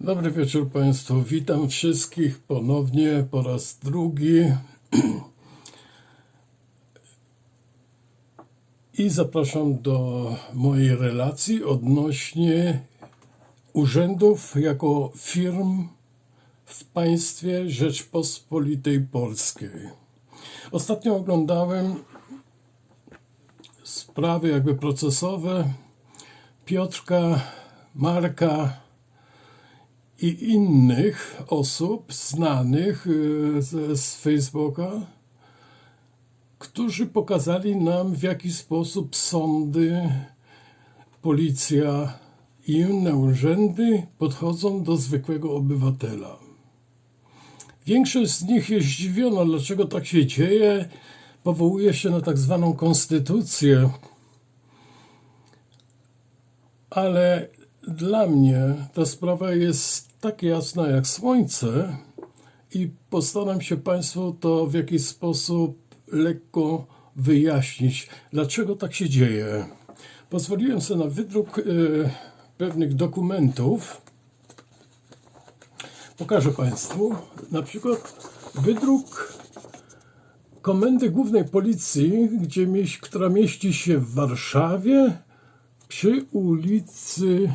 Dobry wieczór Państwu. Witam wszystkich ponownie po raz drugi. I zapraszam do mojej relacji odnośnie urzędów jako firm w państwie Rzeczpospolitej Polskiej. Ostatnio oglądałem sprawy jakby procesowe Piotrka, Marka i innych osób znanych y, z, z Facebooka, którzy pokazali nam, w jaki sposób sądy, policja i inne urzędy podchodzą do zwykłego obywatela. Większość z nich jest zdziwiona, dlaczego tak się dzieje. Powołuje się na tak zwaną konstytucję, ale dla mnie ta sprawa jest tak jasna jak słońce i postaram się Państwu to w jakiś sposób lekko wyjaśnić, dlaczego tak się dzieje. Pozwoliłem sobie na wydruk e, pewnych dokumentów. Pokażę Państwu na przykład wydruk Komendy Głównej Policji, gdzie mieś, która mieści się w Warszawie przy ulicy.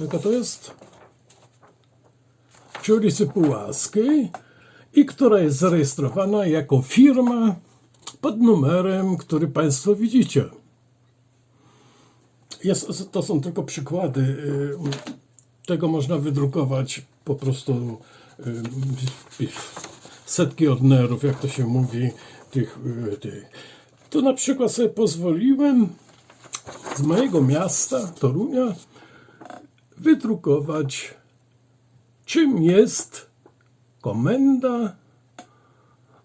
Jaka to jest? Przy ulicy Pułaskiej i która jest zarejestrowana jako firma pod numerem, który Państwo widzicie. Jest, to są tylko przykłady. y, Tego można wydrukować po prostu y, setki ordnerów, jak to się mówi, tych, y, tych. Tu na przykład sobie pozwoliłem z mojego miasta, Torunia, wydrukować, czym jest komenda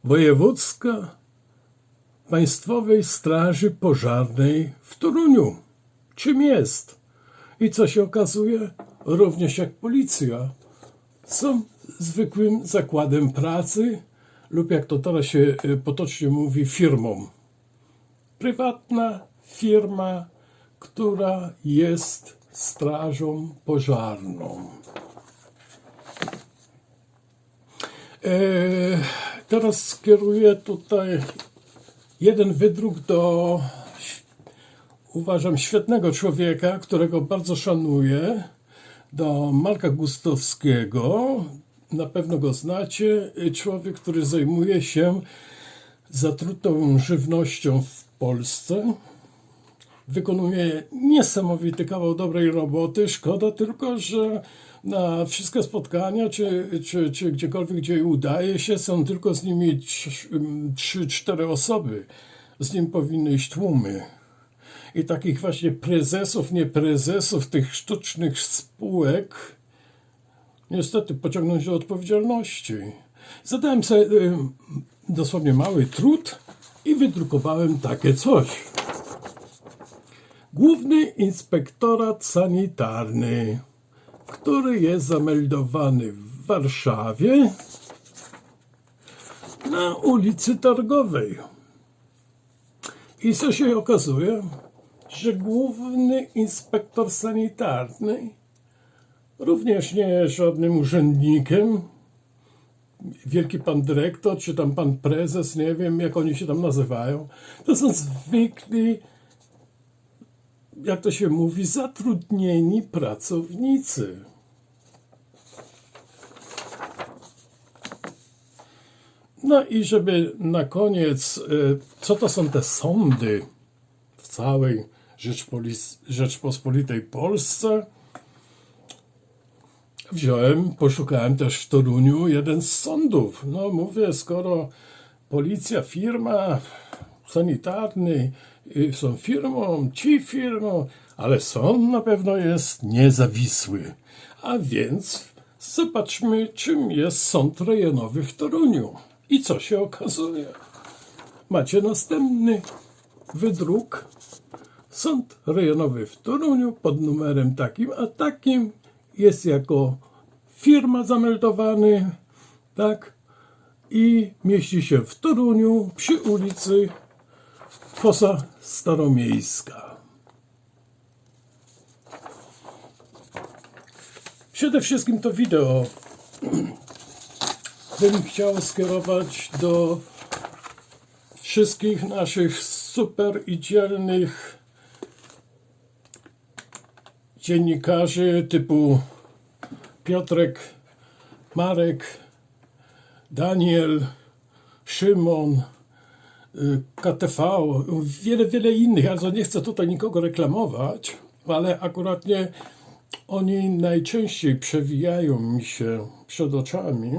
wojewódzka Państwowej Straży Pożarnej w Toruniu. Czym jest? I co się okazuje? Również jak policja. Są zwykłym zakładem pracy lub jak to teraz się y, potocznie mówi, firmą. Prywatna firma, która jest strażą pożarną. E, teraz skieruję tutaj jeden wydruk do, uważam, świetnego człowieka, którego bardzo szanuję, do Marka Gustowskiego. Na pewno go znacie. Człowiek, który zajmuje się zatrutą żywnością w Polsce. Wykonuje niesamowity kawał dobrej roboty. Szkoda tylko, że na wszystkie spotkania, czy, czy, czy gdziekolwiek, gdzie udaje się, są tylko z nimi trzy, cztery osoby. Z nim powinny iść tłumy. I takich właśnie prezesów, nie prezesów tych sztucznych spółek, niestety pociągnąć do odpowiedzialności. Zadałem sobie y, dosłownie mały trud i wydrukowałem takie coś. Główny Inspektorat Sanitarny, który jest zameldowany w Warszawie na ulicy Targowej. I co się okazuje, że główny inspektor sanitarny również nie jest żadnym urzędnikiem, wielki pan dyrektor, czy tam pan prezes, nie wiem jak oni się tam nazywają. To są zwykli jak to się mówi, zatrudnieni pracownicy. No i żeby na koniec, y, co to są te sądy w całej Rzeczpospolitej Polsce? Wziąłem, poszukałem też w Toruniu jeden z sądów. No mówię, skoro policja, firma, sanitarny są firmą, ci firmą, ale sąd na pewno jest niezawisły. A więc zobaczmy, czym jest sąd rejonowy w Toruniu. I co się okazuje? Macie następny wydruk. Sąd rejonowy w Toruniu pod numerem takim, a takim jest jako firma zameldowany, tak? I mieści się w Toruniu przy ulicy Fosa Staromiejska. Przede wszystkim to wideo bym chciał skierować do wszystkich naszych super i dzielnych dziennikarzy typu Piotrek, Marek, Daniel, Szymon, KTV, wiele, wiele innych. Ja nie chcę tutaj nikogo reklamować, ale akuratnie oni najczęściej przewijają mi się przed oczami.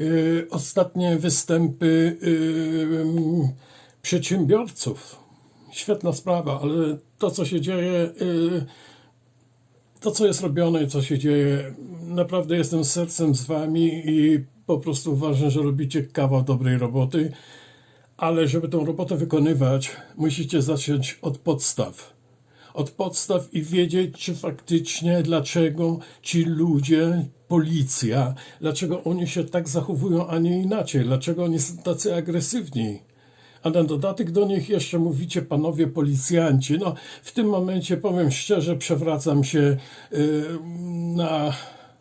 Y, Ostatnie występy y, przedsiębiorców. Świetna sprawa, ale to, co się dzieje, y, to, co jest robione co się dzieje, naprawdę jestem sercem z wami i po prostu uważam, że robicie kawał dobrej roboty, ale żeby tą robotę wykonywać, musicie zacząć od podstaw. Od podstaw i wiedzieć, czy faktycznie, dlaczego ci ludzie, policja, dlaczego oni się tak zachowują, a nie inaczej, dlaczego oni są tacy agresywni. A na dodatek do nich jeszcze mówicie panowie policjanci. No, w tym momencie powiem szczerze, przewracam się y, na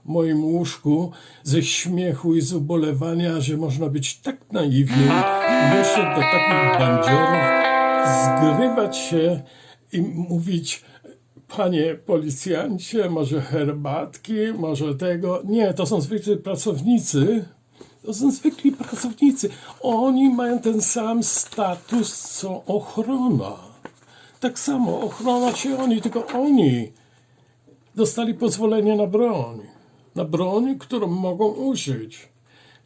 moim łóżku ze śmiechu i z ubolewania, że można być tak naiwnym i jeszcze do takich bandziorów zgrywać się i mówić Panie policjancie, może herbatki, może tego. Nie, to są zwykli pracownicy, to są zwykli pracownicy. Oni mają ten sam status co ochrona. Tak samo ochrona czy oni, tylko oni dostali pozwolenie na broń. Na broń, którą mogą użyć.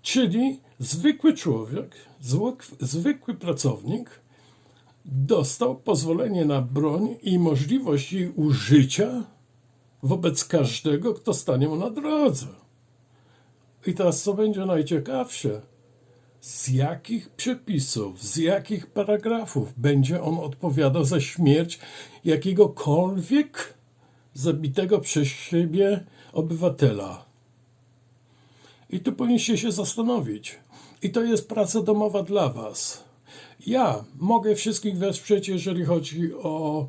Czyli zwykły człowiek, zwyk- zwykły pracownik dostał pozwolenie na broń i możliwość jej użycia wobec każdego, kto stanie mu na drodze. I teraz co będzie najciekawsze? Z jakich przepisów, z jakich paragrafów będzie on odpowiadał za śmierć jakiegokolwiek zabitego przez siebie obywatela? I tu powinniście się zastanowić. I to jest praca domowa dla Was. Ja mogę wszystkich wesprzeć, jeżeli chodzi o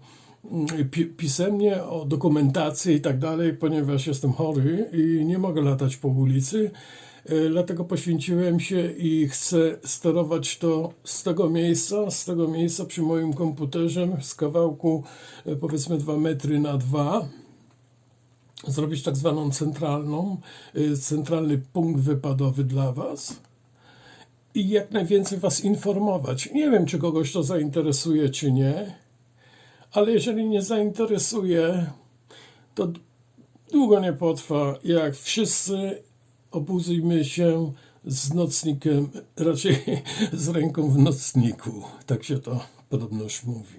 mm, pi- pisemnie, o dokumentację i tak dalej, ponieważ jestem chory i nie mogę latać po ulicy. E, Dlatego poświęciłem się i chcę sterować to z tego miejsca, z tego miejsca przy moim komputerze, z kawałku e, powiedzmy 2 metry na 2 zrobić tak zwaną centralną, y, centralny punkt wypadowy dla Was i jak najwięcej Was informować. Nie wiem, czy kogoś to zainteresuje, czy nie, ale jeżeli nie zainteresuje, to długo nie potrwa, jak wszyscy obudzimy się z nocnikiem, raczej z ręką w nocniku. Tak się to podobnoż mówi.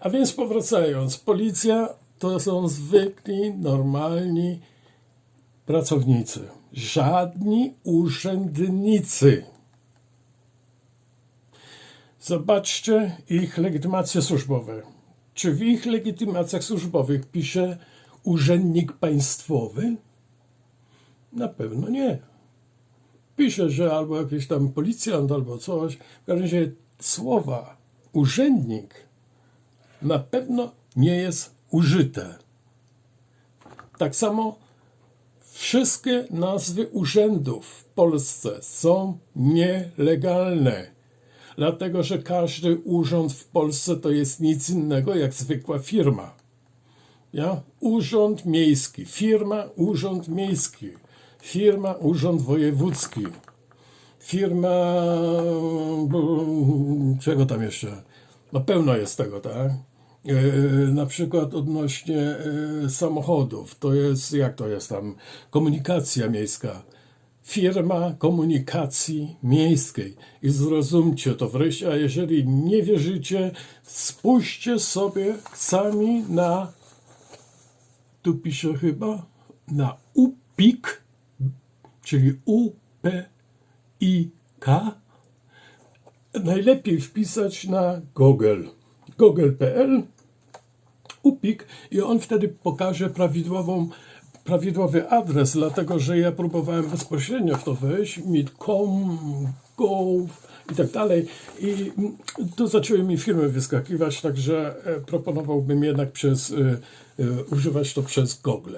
A więc powracając, policja to są zwykli, normalni pracownicy. Żadni urzędnicy. Zobaczcie ich legitymacje służbowe. Czy w ich legitymacjach służbowych pisze urzędnik państwowy? Na pewno nie. Pisze, że albo jakiś tam policjant, albo coś. W każdym razie słowa urzędnik na pewno nie jest użyte. Tak samo wszystkie nazwy urzędów w Polsce są nielegalne, dlatego że każdy urząd w Polsce to jest nic innego jak zwykła firma. Ja? Urząd miejski, firma, urząd miejski, firma, urząd wojewódzki, firma, b- czego tam jeszcze? No pełno jest tego, tak? E, Na przykład odnośnie e, samochodów, to jest, jak to jest tam, komunikacja miejska. Firma komunikacji miejskiej. I zrozumcie to wreszcie, a jeżeli nie wierzycie, spójrzcie sobie sami na, tu piszę chyba, na UPIK, czyli U-P-I-K, najlepiej wpisać na Google. Google.pl upik i on wtedy pokaże prawidłową, prawidłowy adres, dlatego że ja próbowałem bezpośrednio w to wejść, mit.com, gov i tak dalej. I tu zaczęły mi filmy wyskakiwać, także e, proponowałbym jednak przez, e, e, używać to przez Google.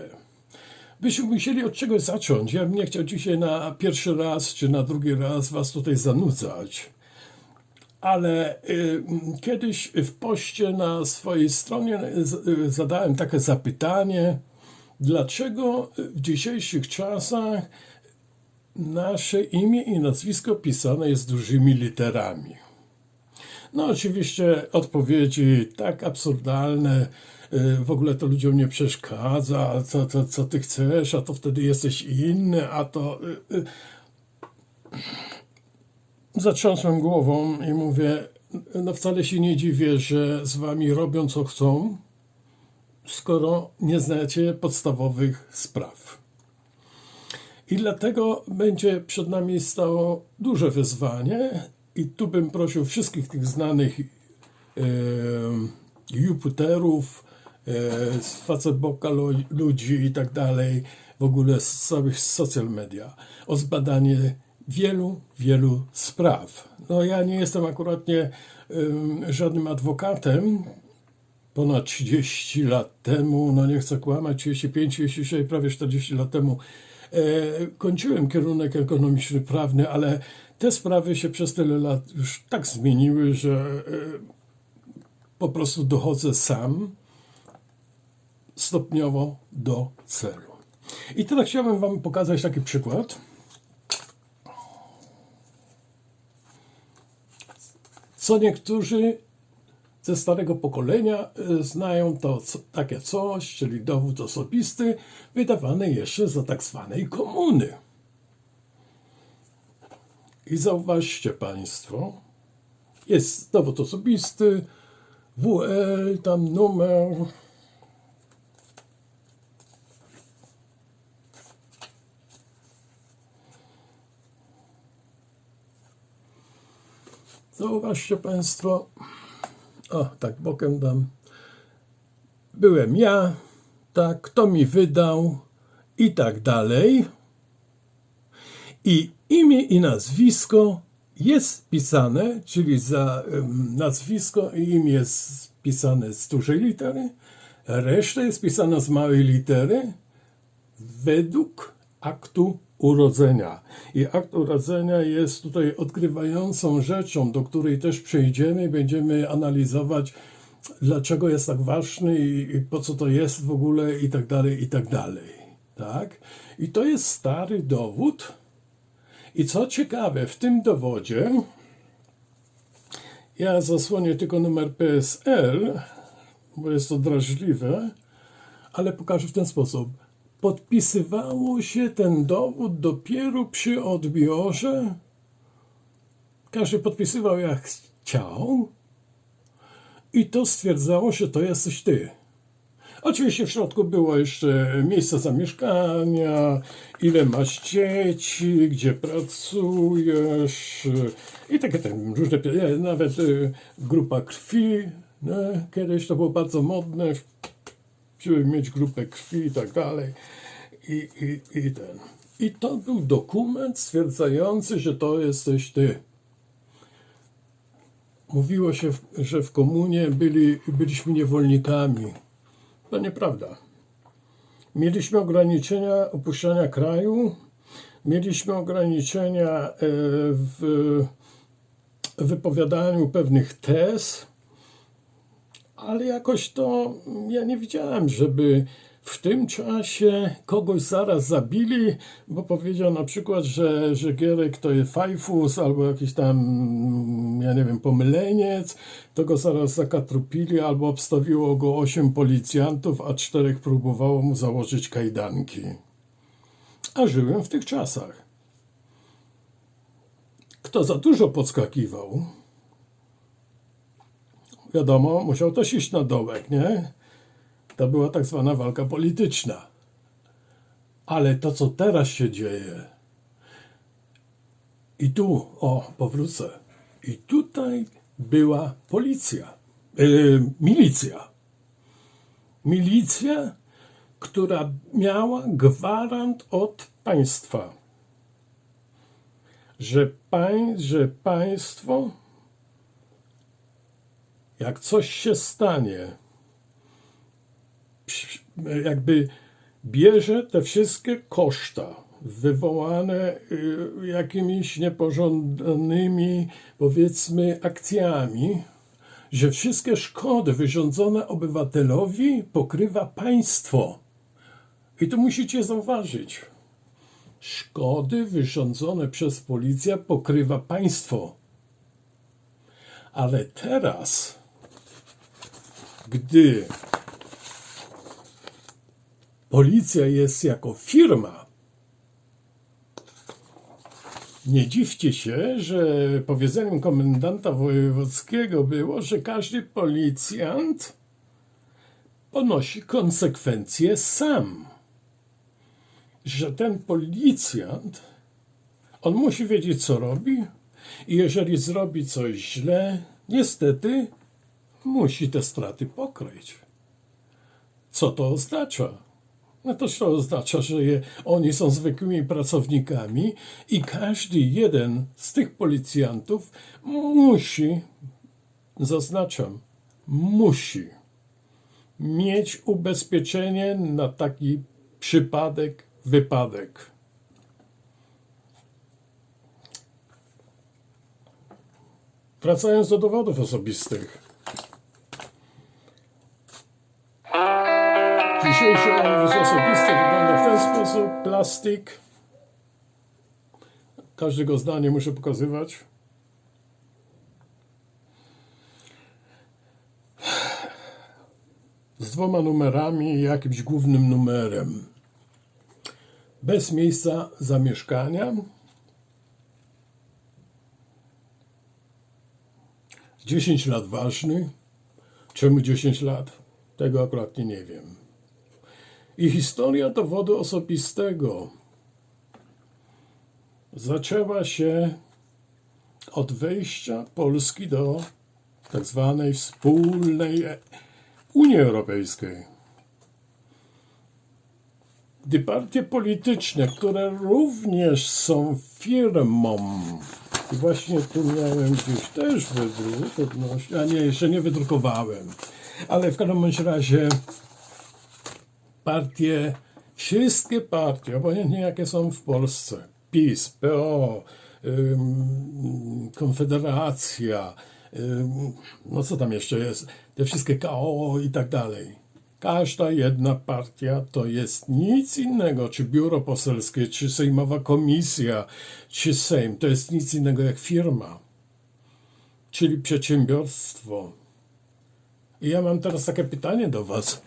Byśmy musieli od czegoś zacząć. Ja bym nie chciał dzisiaj na pierwszy raz czy na drugi raz was tutaj zanudzać. Ale y, kiedyś w poście na swojej stronie z- y, zadałem takie zapytanie, dlaczego w dzisiejszych czasach nasze imię i nazwisko pisane jest dużymi literami. No oczywiście odpowiedzi tak absurdalne, y, w ogóle to ludziom nie przeszkadza, co, co, co ty chcesz, a to wtedy jesteś inny, a to... Zatrząsłem głową i mówię, no wcale się nie dziwię, że z wami robią co chcą, skoro nie znacie podstawowych spraw. I dlatego będzie przed nami stało duże wyzwanie i tu bym prosił wszystkich tych znanych e, Jupiterów, e, z Facebooka lu- ludzi i tak dalej, w ogóle z całych social media, o zbadanie wielu, wielu spraw. No ja nie jestem akurat nie em, żadnym adwokatem, ponad 30 lat temu, no nie chcę kłamać, 35, 36, prawie 40 lat temu e, kończyłem kierunek ekonomiczny prawny, ale te sprawy się przez tyle lat już tak zmieniły, że e, po prostu dochodzę sam stopniowo do celu. I teraz chciałbym Wam pokazać taki przykład. Co niektórzy ze starego pokolenia y, znają to co, takie coś, czyli dowód osobisty, wydawany jeszcze za tak zwanej komuny. I zauważcie Państwo, jest dowód osobisty, WL, tam numer. Zauważcie Państwo, o, tak bokiem dam. Byłem ja, tak, kto mi wydał i tak dalej. I imię i nazwisko jest pisane, czyli za em, nazwisko i imię jest pisane z dużej litery, reszta jest pisana z małej litery według aktu urodzenia. I akt urodzenia jest tutaj odgrywającą rzeczą, do której też przejdziemy i będziemy analizować, dlaczego jest tak ważny i, po co to jest w ogóle i tak dalej, i tak dalej. Tak? I to jest stary dowód. I co ciekawe, w tym dowodzie ja zasłonię tylko numer PSL, bo jest to drażliwe, ale pokażę w ten sposób. Podpisywało się ten dowód dopiero przy odbiorze. Każdy podpisywał jak chciał. I to stwierdzało, że to jesteś ty. Oczywiście w środku było jeszcze miejsce zamieszkania, ile masz dzieci, gdzie pracujesz i takie tam różne, nawet y, grupa krwi. Kiedyś to było bardzo modne, żeby mieć grupę krwi i tak dalej. I, i, I ten. I to był dokument stwierdzający, że to jesteś ty. Mówiło się, że w komunie byli, byliśmy niewolnikami. To nieprawda. Mieliśmy ograniczenia opuszczania kraju, mieliśmy ograniczenia e, w wypowiadaniu pewnych tez, ale jakoś to ja nie widziałem, żeby w tym czasie kogoś zaraz zabili, bo powiedział na przykład, że, że Gierek to jest fajfus albo jakiś tam, ja nie wiem, pomyleniec, to go zaraz zakatrupili albo obstawiło go osiem policjantów, a czterech próbowało mu założyć kajdanki. A żyłem w tych czasach. Kto za dużo podskakiwał, wiadomo, musiał też iść na dołek, nie? To była tak zwana walka polityczna. Ale to, co teraz się dzieje, i tu, o, powrócę, i tutaj była policja, yy, milicja. Milicja, która miała gwarant od państwa. że, pań, że państwo, jak coś się stanie, jakby bierze te wszystkie koszta wywołane y, jakimiś niepożądanymi, powiedzmy, akcjami, że wszystkie szkody wyrządzone obywatelowi pokrywa państwo. I to musicie zauważyć. Szkody wyrządzone przez policję pokrywa państwo. Ale teraz, gdy policja jest jako firma, nie dziwcie się, że powiedzeniem komendanta wojewódzkiego było, że każdy policjant ponosi konsekwencje sam. Że ten policjant, on musi wiedzieć, co robi, i jeżeli zrobi coś źle, niestety musi te straty pokryć. Co to oznacza? No to oznacza, że je, oni są zwykłymi pracownikami i każdy jeden z tych policjantów musi, zaznaczam, musi mieć ubezpieczenie na taki przypadek, wypadek. Wracając do dowodów osobistych. Dzisiejszy dowód osobisty wygląda w ten sposób. Plastik. Każdego zdanie muszę pokazywać. Z dwoma numerami i jakimś głównym numerem. Bez miejsca zamieszkania. 10 lat ważny. Czemu 10 lat? Tego akurat nie wiem. I historia dowodu osobistego zaczęła się od wejścia Polski do tak zwanej wspólnej Unii Europejskiej. Gdy partie polityczne, które również są firmą, i właśnie tu miałem gdzieś też wydruk a nie, jeszcze nie wydrukowałem, ale w każdym razie partie, wszystkie partie, obojętnie jakie są w Polsce, PiS, PO, Konfederacja, no co tam jeszcze jest, te wszystkie KO i tak dalej. Każda jedna partia to jest nic innego, czy biuro poselskie, czy sejmowa komisja, czy sejm, to jest nic innego jak firma, czyli przedsiębiorstwo. I ja mam teraz takie pytanie do Was.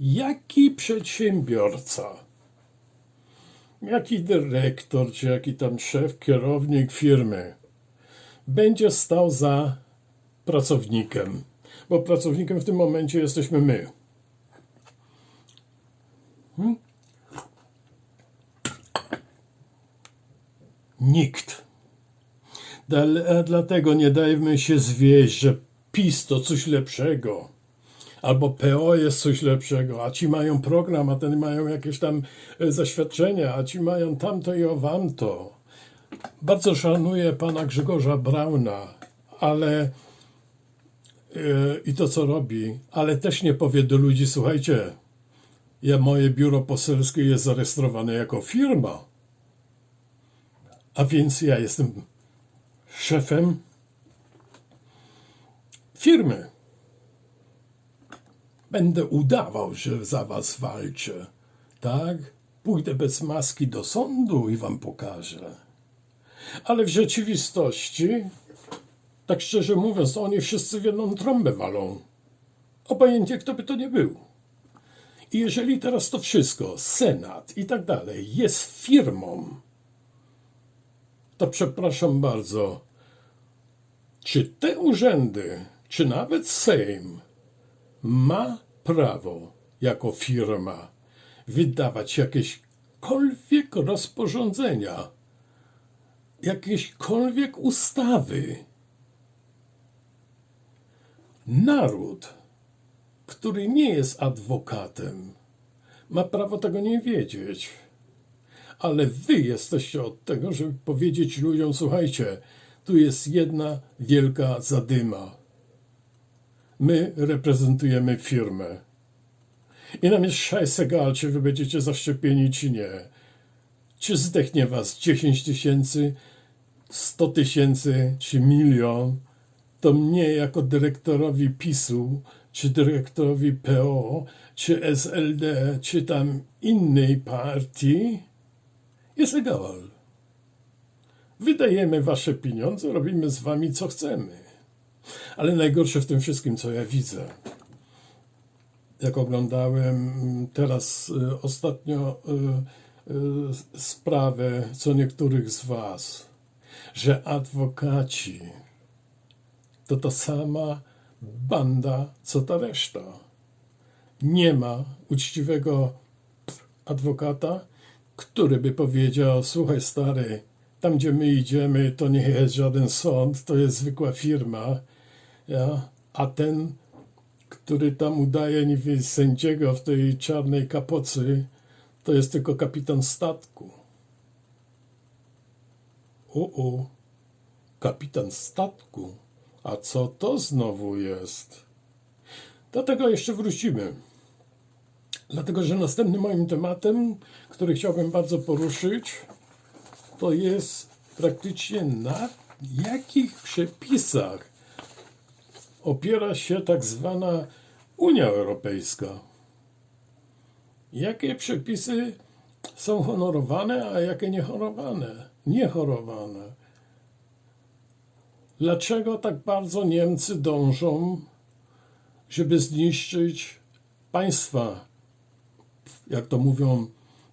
Jaki przedsiębiorca, jaki dyrektor, czy jaki tam szef, kierownik firmy będzie stał za pracownikiem? Bo pracownikiem w tym momencie jesteśmy my. Hmm? Nikt. Dlatego nie dajmy się zwieść, że PiS to coś lepszego. Albo PO jest coś lepszego, a ci mają program, a ten mają jakieś tam e, zaświadczenia, a ci mają tamto i owamto. Bardzo szanuję pana Grzegorza Brauna, ale e, i to co robi, ale też nie powie do ludzi, słuchajcie, ja moje biuro poselskie jest zarejestrowane jako firma, a więc ja jestem szefem firmy. Będę udawał, że za was walczę. Tak? Pójdę bez maski do sądu i wam pokażę. Ale w rzeczywistości, tak szczerze mówiąc, to oni wszyscy w jedną trąbę walą. Obojętnie kto by to nie był. I jeżeli teraz to wszystko, Senat i tak dalej, jest firmą, to przepraszam bardzo, czy te urzędy, czy nawet Sejm ma prawo jako firma wydawać jakiekolwiek rozporządzenia, jakiekolwiek ustawy. Naród, który nie jest adwokatem, ma prawo tego nie wiedzieć. ale wy jesteście od tego, żeby powiedzieć ludziom, słuchajcie, tu jest jedna wielka zadyma. My reprezentujemy firmę. I nam jest szajsegal, czy wy będziecie zaszczepieni, czy nie. Czy zdechnie was 10 tysięcy, 100 tysięcy, czy milion, to mnie jako dyrektorowi PiSu, czy dyrektorowi PO, czy SLD, czy tam innej partii, jest egal. Wydajemy wasze pieniądze, robimy z wami co chcemy. Ale najgorsze w tym wszystkim, co ja widzę, jak oglądałem teraz y, ostatnio y, y, sprawę co niektórych z was, że adwokaci to ta sama banda, co ta reszta. Nie ma uczciwego adwokata, który by powiedział: Słuchaj, stary, tam gdzie my idziemy, to nie jest żaden sąd, to jest zwykła firma. A ten, który tam udaje niby sędziego w tej czarnej kapocy, to jest tylko kapitan statku. O, o, kapitan statku. A co to znowu jest? Do tego jeszcze wrócimy. Dlatego, że następnym moim tematem, który chciałbym bardzo poruszyć, to jest praktycznie na jakich przepisach opiera się tak zwana Unia Europejska. Jakie przepisy są honorowane, a jakie niehonorowane? Niehonorowane. Dlaczego tak bardzo Niemcy dążą, żeby zniszczyć państwa, jak to mówią,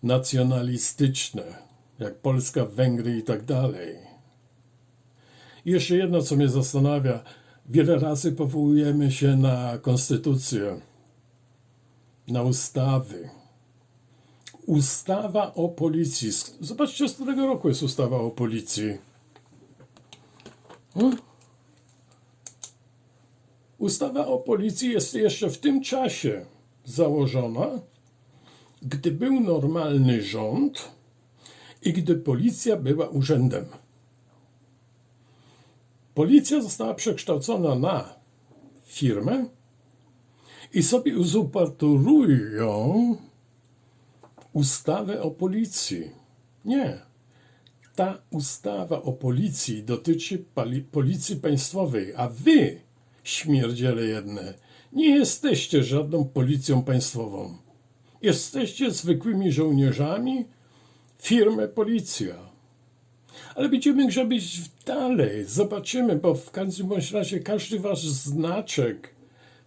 nacjonalistyczne, jak Polska, Węgry i tak dalej? I jeszcze jedno, co mnie zastanawia. Wiele razy powołujemy się na konstytucję, na ustawy. Ustawa o policji. Zobaczcie, z którego roku jest ustawa o policji. Hmm? Ustawa o policji jest jeszcze w tym czasie założona, gdy był normalny rząd i gdy policja była urzędem. Policja została przekształcona na firmę i sobie uzurpatują ustawę o policji. Nie. Ta ustawa o policji dotyczy policji państwowej, a wy, śmierdziele jedne, nie jesteście żadną policją państwową. Jesteście zwykłymi żołnierzami firmy policja. Ale będziemy grzebić dalej. Zobaczymy, bo w każdym razie każdy wasz znaczek,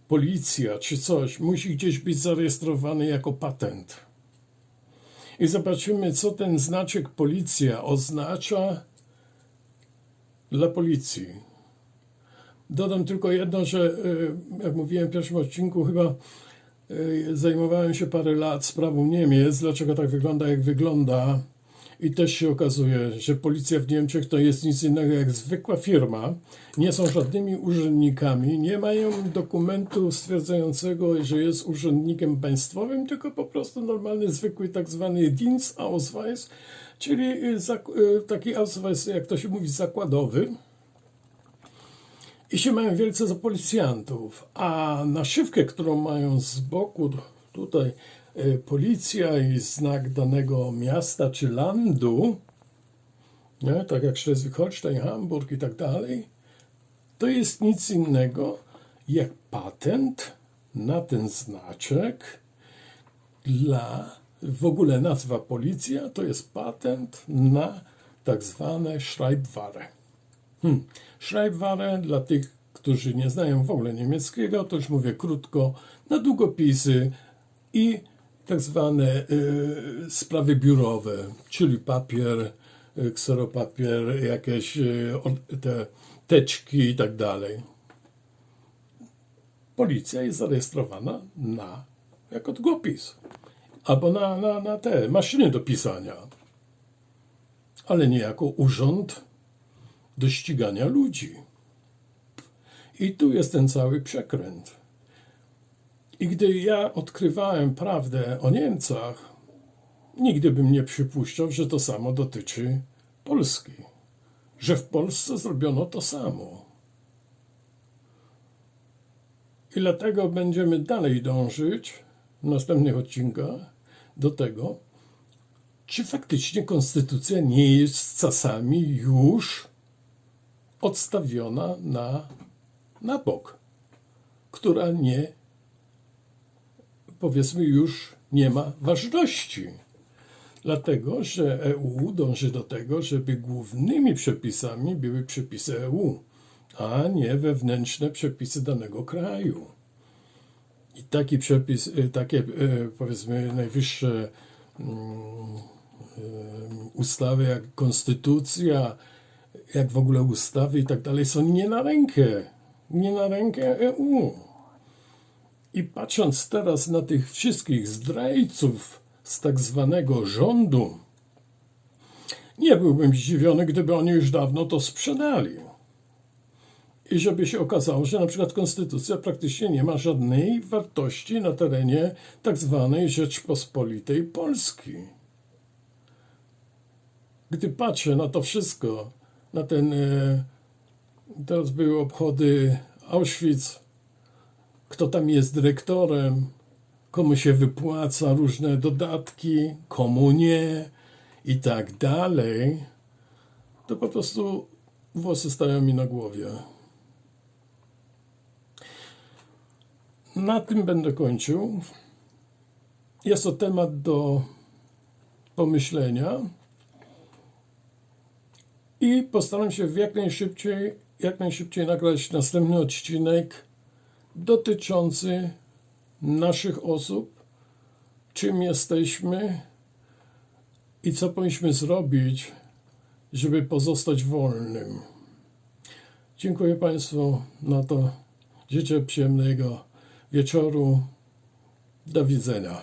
policja czy coś, musi gdzieś być zarejestrowany jako patent. I zobaczymy, co ten znaczek policja oznacza dla policji. Dodam tylko jedno, że y, jak mówiłem w pierwszym odcinku, chyba y, zajmowałem się parę lat sprawą Niemiec, dlaczego tak wygląda, jak wygląda. I też się okazuje, że policja w Niemczech to jest nic innego jak zwykła firma. Nie są żadnymi urzędnikami, nie mają dokumentu stwierdzającego, że jest urzędnikiem państwowym, tylko po prostu normalny, zwykły tak zwany Dienstausweis, czyli y, y, taki Ausweis, jak to się mówi, zakładowy. I się mają wielce za policjantów. A naszywkę, którą mają z boku tutaj policja i znak danego miasta czy landu, nie? tak jak Schleswig-Holstein, Hamburg i tak dalej, to jest nic innego jak patent na ten znaczek dla, w ogóle nazwa policja to jest patent na tak zwane Schreibware. Hmm. Schreibware dla tych, którzy nie znają w ogóle niemieckiego, to już mówię krótko, na długopisy i tak zwane y, sprawy biurowe, czyli papier, y, kseropapier, jakieś y, te teczki i tak dalej. Policja jest zarejestrowana na jako długopis albo na, na, na te maszyny do pisania, ale nie jako urząd do ścigania ludzi. I tu jest ten cały przekręt. I gdy ja odkrywałem prawdę o Niemcach, nigdy bym nie przypuszczał, że to samo dotyczy Polski. Że w Polsce zrobiono to samo. I dlatego będziemy dalej dążyć w następnych odcinkach do tego, czy faktycznie konstytucja nie jest czasami już odstawiona na, na bok, która nie, powiedzmy, już nie ma ważności. Dlatego, że EU dąży do tego, żeby głównymi przepisami były przepisy EU, a nie wewnętrzne przepisy danego kraju. I taki przepis, y, takie y, powiedzmy najwyższe mm, y, ustawy jak konstytucja, jak w ogóle ustawy i tak dalej są nie na rękę, nie na rękę EU. I patrząc teraz na tych wszystkich zdrajców z tak zwanego rządu, nie byłbym zdziwiony, gdyby oni już dawno to sprzedali. I żeby się okazało, że na przykład konstytucja praktycznie nie ma żadnej wartości na terenie tak zwanej Rzeczpospolitej Polski. Gdy patrzę na to wszystko, na ten, e, teraz były obchody Auschwitz, kto tam jest dyrektorem, komu się wypłaca różne dodatki, komu nie i tak dalej, to po prostu włosy stają mi na głowie. Na tym będę kończył. Jest to temat do pomyślenia i postaram się w jak najszybciej, jak najszybciej nagrać następny odcinek dotyczący naszych osób, czym jesteśmy i co powinniśmy zrobić, żeby pozostać wolnym. Dziękuję Państwu na to. Życzę przyjemnego wieczoru. Do widzenia.